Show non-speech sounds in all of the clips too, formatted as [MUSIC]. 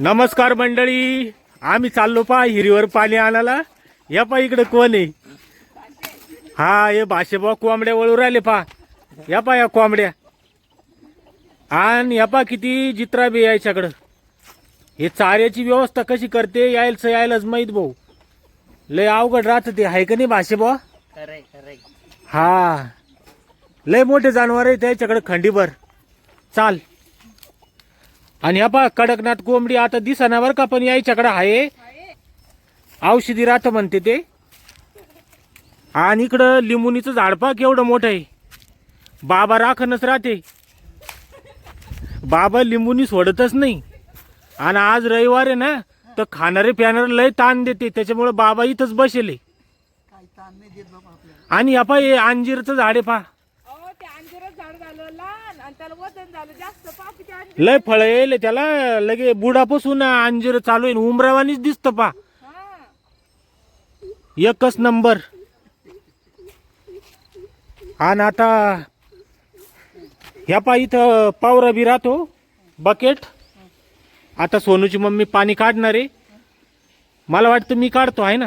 नमस्कार मंडळी. आम्ही चाललो पा हिरीवर पाणी आणायला. या पा इकडे कोण आहे? हा हे भाषेबा कोंबड्या वळू राहिले पा या पा या कोंबड्या. आणि या पा किती जित्रा बी यायच्याकडं हे चाऱ्याची व्यवस्था कशी करते यायलाच यायलाच माहीत भाऊ. लय अवघड राहत ते आहे का नाही भाषेबा हा. लय मोठे जनावर आहे त्याच्याकडे खंडीभर. चाल. आणि हा पहा कडकनाथ कोंबडी आता दिसना बरं का पण यायच्याकडे आहे. औषधी राहत म्हणते ते. आणि इकडं लिंबुनीचं झाड पा केवढं मोठं आहे. बाबा राखणच राहते. बाबा लिंबुनी सोडतच नाही. आणि आज रविवार आहे ना तर खाणारे प्यानारे लय ताण देते त्याच्यामुळे बाबा इथंच बसेल. आणि या पा हे अंजीरचं झाड आहे पा झाड झालं त्याला वजन झालं जास्त. लय फळ येईल त्याला. लगे बुडापासून अंजीर चालू आहे. उमरावानीच दिसतं पा. एकच नंबर. आणि आता ह्या पा इथं पावरा बी राहतो. बकेट. आता सोनूची मम्मी पाणी काढणार आहे. मला वाटतं मी काढतो आहे ना?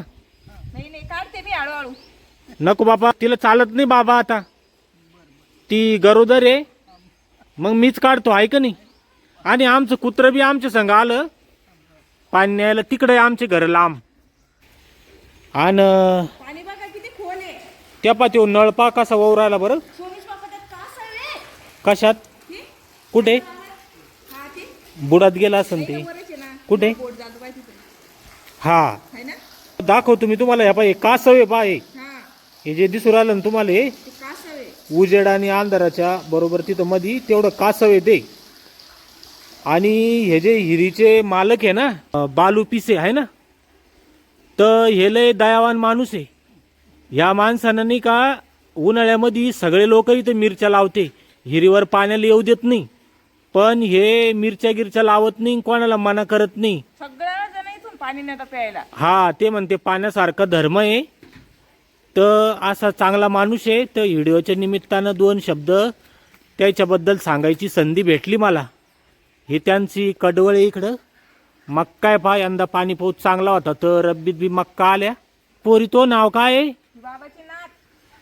नाही नाही काढते मी हळूहळू. नको बाबा तिला चालत नाही बाबा आता. ती गरोदर आहे. मग मीच काढतो आहे का नाही? आणि आमचं कुत्रं बी आमच्या संग आलं. पाणी न्यायला तिकडे आमचे घर लांब. आणि त्या पा तो नळपा कसा राहिला बरं. कशात? कुठे? ती? बुडात गेला असन ते. कुठे? हा. है ना? दाखवतो मी तुम्हाला ह्या पाय कासव आहे पा हे. जे दिसून राहिलं ना तुम्हाला हे. ते उजेड आणि अंधाराच्या बरोबर तिथं मधी तेवढं कासव येते आणि हे जे हिरीचे मालक आहे ना बालू पिसे आहे ना तर हे लय दयावान माणूस आहे. या माणसानं नाही का उन्हाळ्यामध्ये सगळे लोक इथे मिरच्या लावते. हिरीवर पाण्याला येऊ देत नाही. पण हे मिरच्या गिरच्या लावत नाही कोणाला मना करत नाही. पाणी प्यायला. हा ते म्हणते पाण्यासारखा धर्म आहे. तर असा चांगला माणूस आहे. तर व्हिडिओच्या निमित्तानं दोन शब्द त्याच्याबद्दल सांगायची संधी भेटली मला. हे त्यांची कडवळ इकडं. मक्का आहे पा यंदा पाणी पाऊस चांगला होता तर रब्बीत बी मक्का आल्या. पोरी तो नाव काय आहे? ही बाबाची नात.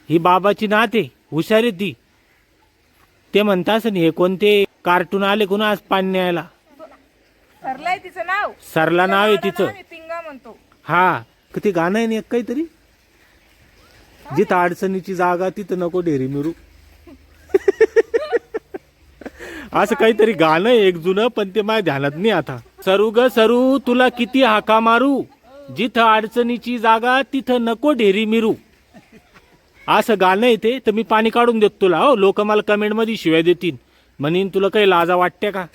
ही बाबाची नात आहे. हुशार आहे ती. ते म्हणतास हे कोणते कार्टून आले कोणा आज पाणी न्यायला? सरलाय तिचं नाव. सरला नाव आहे तिचं. आम्ही पिंगा म्हणतो. हा. क ते गाणं आहे ना एक काहीतरी? जिथं अडचणीची जागा तिथं नको डेरी मिरू. असं काहीतरी गाणं आहे एक जुनं पण ते माझ्या ध्यानात नाही आता. सरू ग सरू तुला किती हाका मारू? जिथं अडचणीची जागा तिथं नको ढेरी मिरू. असं गाणं आहे ते तर मी पाणी काढून देतो तुला हो. लोक मला कमेंटमध्ये शिवाय देतील. म्हणीन तुला काही लाजा वाटते का?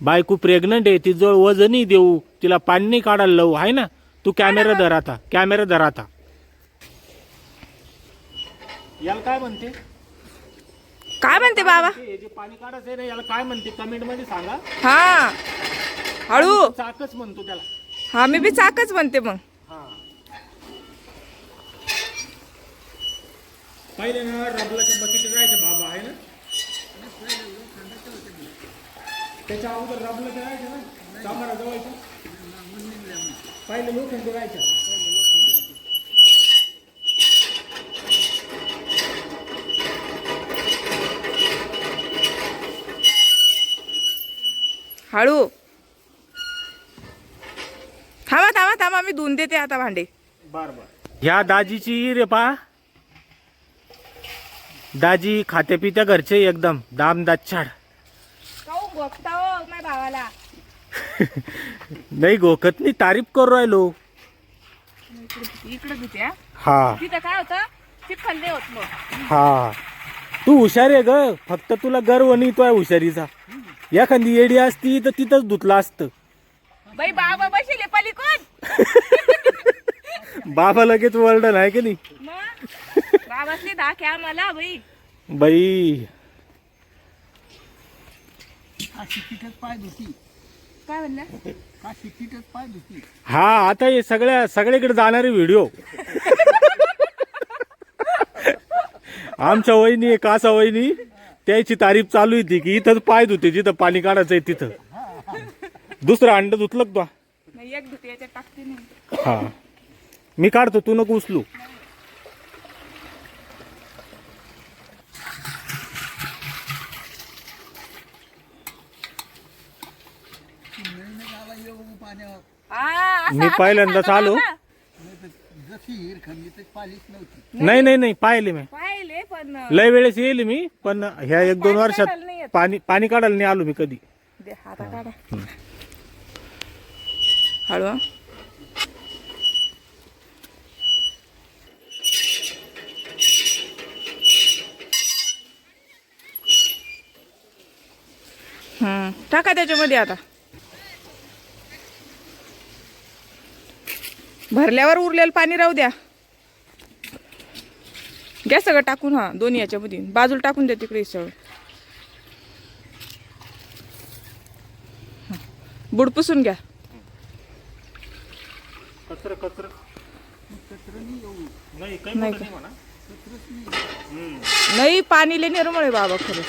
बायको प्रेग्नंट आहे ती जवळ वजनही देऊ. तिला पाणी नाही काढायला लावू आहे ना? तू कॅमेरा धर आता कॅमेरा धर आता. याला काय म्हणते? काय म्हणते बाबा? हे जे पाणी काढायचं आहे ना याला काय म्हणते? कमेंटमध्ये सांगा. हा. हळू. चाकच म्हणतो त्याला. हा मी बी चाकच म्हणते मग. हा. पहिले ना रबलाच्या बकेट राहायचं बाबा आहे ना? त्याच्या अगोदर रबलाच्या राहायचं ना चांभारा जवळच्या पहिले लोखंड राहायच्या. हळू. थांबा थांबा थांबा मी धुवून देते आता भांडे. बर बर. ह्या दाजीची रे पा. दाजी खात्या पित्या घरचे एकदम. दाम दाच्छाड काऊ बघता हो माझ्या भावाला? नाही गोकत नाही तारीफ करू राहिलो. इकडे भीती हा? हा. तिथं काय होतं? चिखल नाही होत मग. हा. तू हुशार आहे ग. फक्त तुला गर्व नाही तो आहे हुशारीचा. एखादी येडी असती तर तिथंच धुतलं असतं. बाई बाबा बसले [LAUGHS] बाबा लगेच वर्डन आहे की नाही? मग? बाबासले धाक आहे आम्हाला बाई. बाई. काय म्हणलं? हा आता हे सगळ्या सगळीकडे जाणारे व्हिडिओ. [LAUGHS] आमच्या वहिनी कासा वहिनी. त्याची तारीफ चालू होती की इथंच पाय धुते जिथं पाणी काढायचंय तिथं. दुसरं अंड धुतलं का एक धुते याच्यात टाकते नाही हा. मी काढतो तू नको उचलू. मी पहिल्यांदाच आलो. हिर नव्हती. नाही नाही नाही पाहिले मी. पाहिले पण लय वेळेस येईल मी पण ह्या एक दोन वर्षात काढायला नाही येत. पाणी पाणी काढायला नाही आलो मी कधी. दे हाता काढा. हळू. हं. हम्म टाका त्याच्यामध्ये आता. भरल्यावर उरलेलं पाणी राहू द्या. घ्या सगळं टाकून हा दोन्ही याच्यामध्ये बाजूला टाकून द्या तिकडे सगळं. बुड पुसून घ्या. कचर कचर. नाही का? पाणी लय निर्मळ आहे बाबा खरं.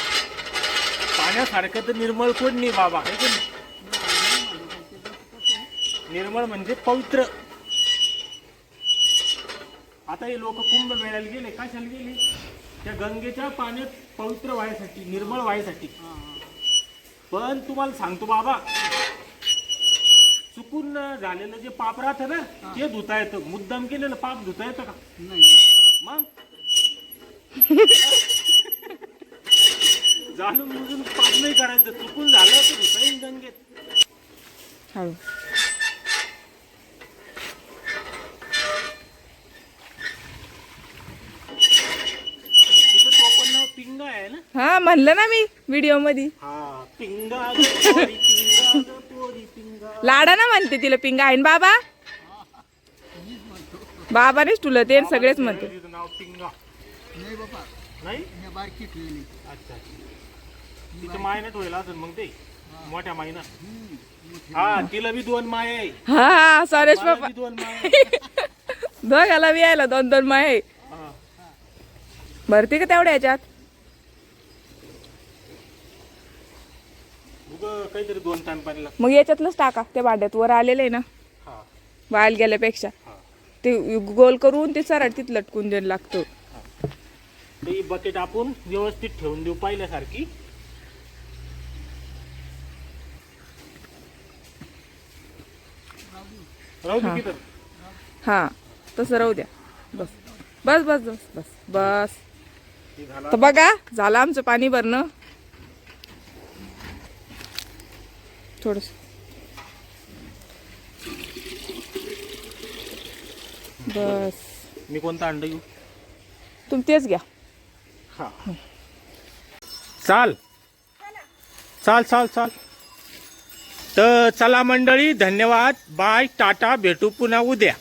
पाण्यासारखं तर निर्मळ कोण नाही बाबा? निर्मळ म्हणजे पवित्र. आता हे लोक कुंभ मेळ्याला गेले कशाला गेले? त्या गंगेच्या पाण्यात पवित्र व्हायसाठी निर्मळ व्हायसाठी. पण तुम्हाला सांगतो बाबा चुकून झालेलं जे पाप राहतं ना ते धुता येतं. मुद्दाम केलेलं पाप धुता येतं का? नाही. मग? जाणून बुजून पाप नाही करायचं. चुकून झालं तर धुता येईल गंगेत. हळू तिथं टोपण पिंगा आहे ना हा म्हणलं ना मी व्हिडिओमध्ये हा. लाडा ना म्हणते तिला पिंगा आहे ना बाबा बाबानेच तुला ते सगळेच म्हणते. बाबा. हे. मोठ्या मायना हा तिला बी दोन माय आहे. हा सॉरेश बाबा. दोन. [LAUGHS] दोघाला बी यायला दोन दोन माय. भरते का तेवढ्या याच्यात? उगं काहीतरी दोन टाइम पाणी लागतं. मग याच्यातलंच टाका त्या भांड्यात वर आलेलं आहे ना? हा. बाहेर गेल्यापेक्षा. हा. ते गोल करून ते सरळ तिथं लटकून द्यायला लागतो. ते बकेट आपण व्यवस्थित ठेवून देऊ पाहिल्यासारखी. राहू दे हा. हा. तसं राहू द्या. बस. बस बस बस बस बस. हे झालं. तर बघा झालं आमचं पाणी भरणं. थोडस. बस. मी कोणता अंड घेऊ? तुम्ही तेच घ्या. हा. चाल. चाल चाल चाल. तर चला मंडळी धन्यवाद. बाय टाटा भेटू पुन्हा उद्या.